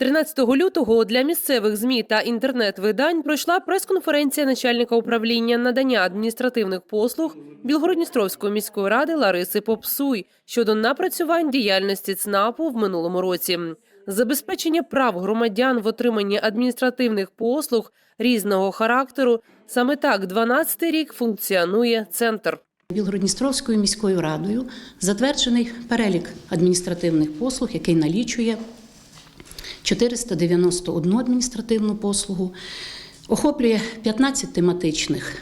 13 лютого для місцевих змі та інтернет-видань пройшла прес-конференція начальника управління надання адміністративних послуг Білгородністровської міської ради Лариси Попсуй щодо напрацювань діяльності ЦНАПу в минулому році. Забезпечення прав громадян в отриманні адміністративних послуг різного характеру. Саме так 12-й рік функціонує центр. Білгородністровською міською радою затверджений перелік адміністративних послуг, який налічує 491 адміністративну послугу, охоплює 15 тематичних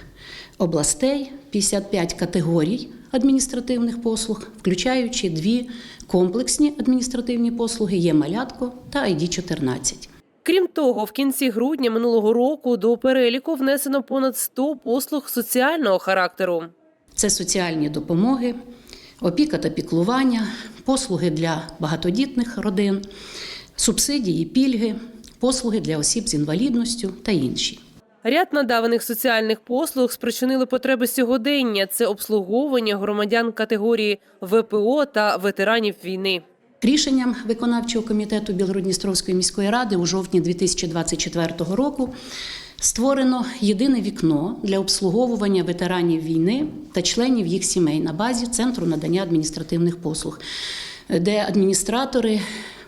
областей, 55 категорій адміністративних послуг, включаючи дві комплексні адміністративні послуги є малятко та ID 14 Крім того, в кінці грудня минулого року до переліку внесено понад 100 послуг соціального характеру. Це соціальні допомоги, опіка та піклування, послуги для багатодітних родин, субсидії, пільги, послуги для осіб з інвалідністю та інші. Ряд надаваних соціальних послуг спричинили потреби сьогодення. Це обслуговування громадян категорії ВПО та ветеранів війни. Рішенням виконавчого комітету Білгородністровської міської ради у жовтні 2024 року створено єдине вікно для обслуговування ветеранів війни та членів їх сімей на базі Центру надання адміністративних послуг, де адміністратори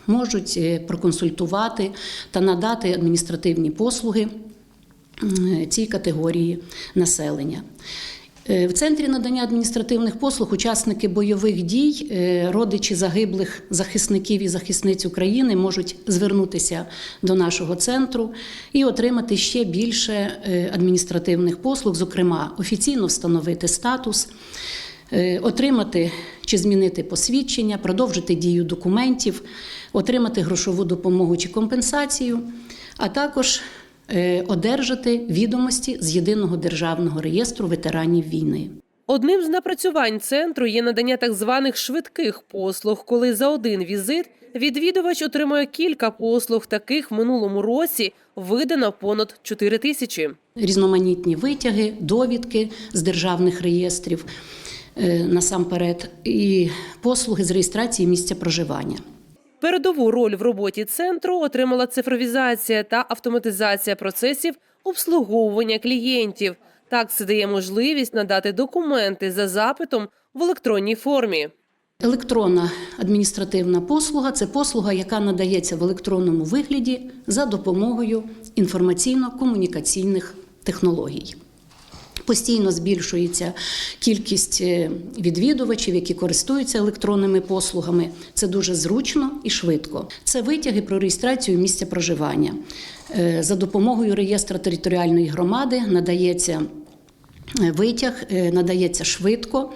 можуть е, проконсультувати та надати адміністративні послуги цій категорії населення. Е, В центрі надання адміністративних послуг учасники бойових дій, е, родичі загиблих захисників і захисниць України можуть звернутися до нашого центру і отримати ще більше адміністративних послуг, зокрема, офіційно встановити статус, отримати чи змінити посвідчення, продовжити дію документів, отримати грошову допомогу чи компенсацію, а також е, одержати відомості з єдиного державного реєстру ветеранів війни. Одним з напрацювань центру є надання так званих швидких послуг, коли за один візит відвідувач отримує кілька послуг. Таких в минулому році видано понад 4 тисячі. різноманітні витяги, довідки з державних реєстрів е, насамперед, і послуги з реєстрації місця проживання. Передову роль в роботі центру отримала цифровізація та автоматизація процесів обслуговування клієнтів. Так це дає можливість надати документи за запитом в електронній формі. Електронна адміністративна послуга це послуга, яка надається в електронному вигляді за допомогою інформаційно-комунікаційних технологій. Постійно збільшується кількість е, відвідувачів, які користуються електронними послугами. Це дуже зручно і швидко. Це витяги про реєстрацію місця проживання. Е, За допомогою реєстра територіальної громади надається. е, Витяг надається швидко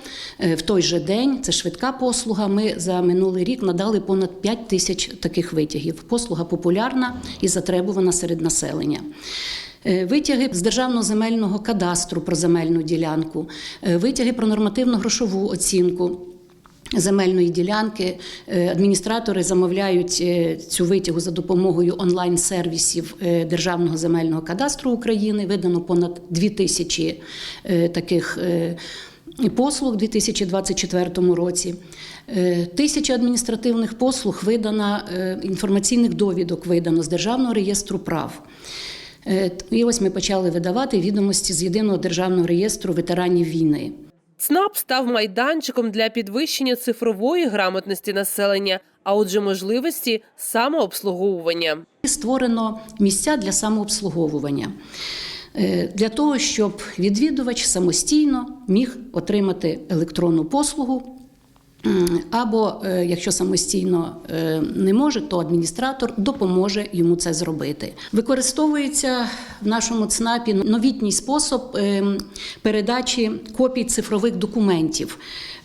в той же день. Це швидка послуга. Ми за минулий рік надали понад 5 тисяч таких витягів. Послуга популярна і затребувана серед населення. Е, Витяги з державного земельного кадастру про земельну ділянку, е, витяги про нормативну грошову оцінку. Земельної ділянки Е, адміністратори замовляють цю витягу за допомогою онлайн-сервісів Державного земельного кадастру України. Видано понад 2 тисячі таких послуг у 2024 році. Тисяча адміністративних послуг видано, інформаційних довідок видано з Державного реєстру прав. Е, І ось ми почали видавати відомості з єдиного державного реєстру ветеранів війни. ЦНАП став майданчиком для підвищення цифрової грамотності населення, а отже, можливості самообслуговування. Створено місця для самообслуговування. Е, Для того, щоб відвідувач самостійно міг отримати електронну послугу, або е, якщо самостійно е, не може, то адміністратор допоможе йому це зробити. Використовується в нашому ЦНАПі новітній спосіб ем, передачі копій цифрових документів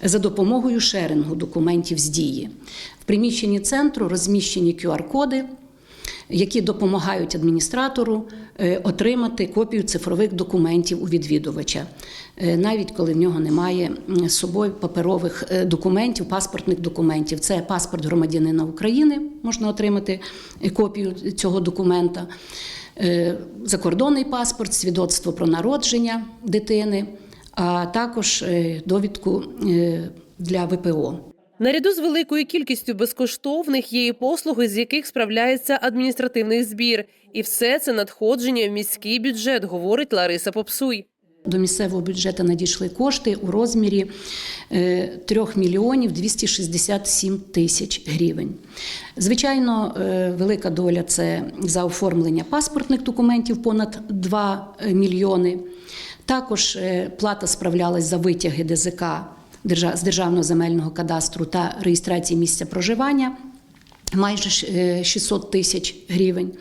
за допомогою шерингу документів з дії. В приміщенні центру розміщені QR-коди які допомагають адміністратору е, отримати копію цифрових документів у відвідувача, е, навіть коли в нього немає з собою паперових е, документів, паспортних документів. Це паспорт громадянина України, можна отримати копію цього документа, закордонний паспорт, свідоцтво про народження дитини, а також довідку для ВПО. Наряду з великою кількістю безкоштовних є і послуги, з яких справляється адміністративний збір, і все це надходження в міський бюджет, говорить Лариса Попсуй. До місцевого бюджету надійшли кошти у розмірі е, 3 мільйонів 267 тисяч гривень. Звичайно, е, велика доля це за оформлення паспортних документів понад 2 мільйони. Також е, плата справлялась за витяги ДЗК з Державного земельного кадастру та реєстрації місця проживання майже е, 600 тисяч гривень.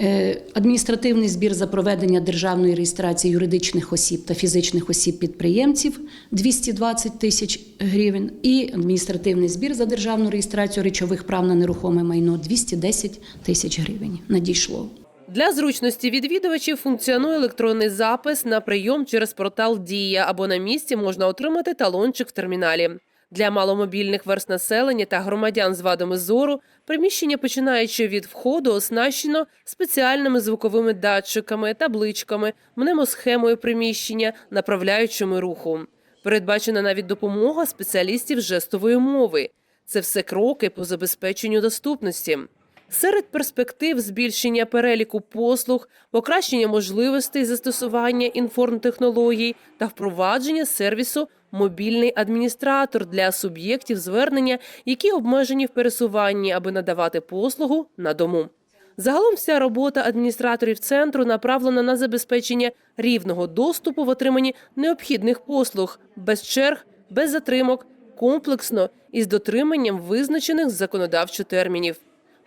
Е, Адміністративний збір за проведення державної реєстрації юридичних осіб та фізичних осіб-підприємців 220 тисяч гривень. І адміністративний збір за державну реєстрацію речових прав на нерухоме майно 210 тисяч гривень. Надійшло. Для зручності відвідувачів функціонує електронний запис на прийом через портал Дія або на місці можна отримати талончик в терміналі. Для маломобільних верст населення та громадян з вадами зору приміщення, починаючи від входу, оснащено спеціальними звуковими датчиками, табличками, мнемосхемою приміщення, направляючими руху. Передбачена навіть допомога спеціалістів жестової мови. Це все кроки по забезпеченню доступності. Серед перспектив збільшення переліку послуг, покращення можливостей застосування інформтехнологій та впровадження сервісу мобільний адміністратор для суб'єктів звернення, які обмежені в пересуванні, аби надавати послугу на дому. Загалом вся робота адміністраторів центру направлена на забезпечення рівного доступу в отриманні необхідних послуг без черг, без затримок, комплексно і з дотриманням визначених законодавчо термінів.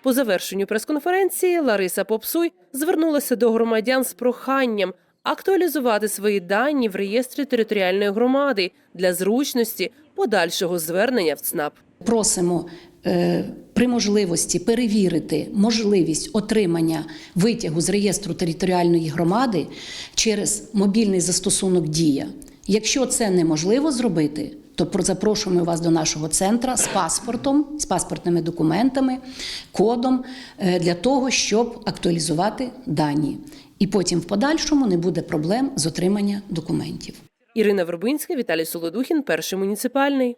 По завершенню прес-конференції Лариса Попсуй звернулася до громадян з проханням актуалізувати свої дані в реєстрі територіальної громади для зручності подальшого звернення в ЦНАП. Просимо е, при можливості перевірити можливість отримання витягу з реєстру територіальної громади через мобільний застосунок Дія. Якщо це неможливо зробити, то про- запрошуємо вас до нашого центра з паспортом, з паспортними документами, кодом е, для того, щоб актуалізувати дані. І потім в подальшому не буде проблем з отримання документів. Ірина Вербинська, Віталій Солодухін, перший муніципальний.